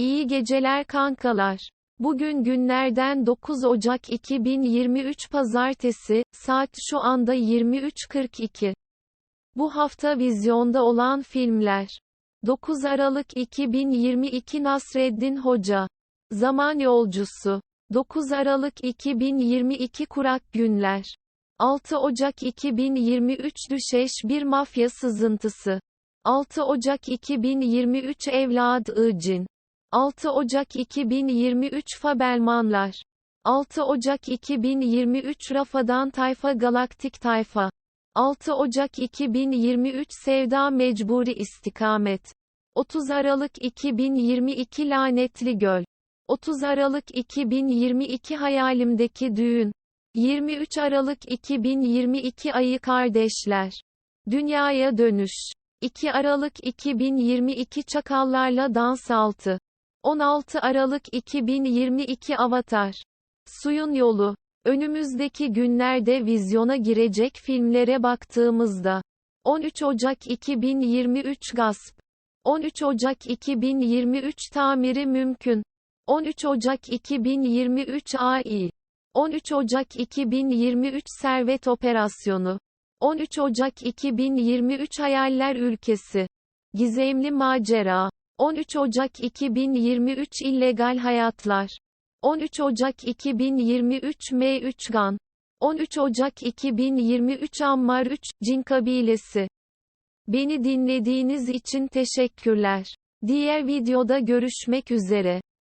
İyi geceler kankalar. Bugün günlerden 9 Ocak 2023 Pazartesi, saat şu anda 23.42. Bu hafta vizyonda olan filmler. 9 Aralık 2022 Nasreddin Hoca. Zaman Yolcusu. 9 Aralık 2022 Kurak Günler. 6 Ocak 2023 Düşeş Bir Mafya Sızıntısı. 6 Ocak 2023 Evlad Icin. 6 Ocak 2023 Fabelmanlar. 6 Ocak 2023 Rafadan Tayfa Galaktik Tayfa. 6 Ocak 2023 Sevda Mecburi İstikamet. 30 Aralık 2022 Lanetli Göl. 30 Aralık 2022 Hayalimdeki Düğün. 23 Aralık 2022 Ayı Kardeşler. Dünyaya Dönüş. 2 Aralık 2022 Çakallarla Dans Altı. 16 Aralık 2022 Avatar. Suyun Yolu. Önümüzdeki günlerde vizyona girecek filmlere baktığımızda. 13 Ocak 2023 Gasp. 13 Ocak 2023 Tamiri Mümkün. 13 Ocak 2023 AI 13 Ocak 2023 Servet Operasyonu. 13 Ocak 2023 Hayaller Ülkesi. Gizemli Macera 13 Ocak 2023 İllegal Hayatlar 13 Ocak 2023 M3 Gan 13 Ocak 2023 Ammar 3 Cin Kabilesi Beni dinlediğiniz için teşekkürler. Diğer videoda görüşmek üzere.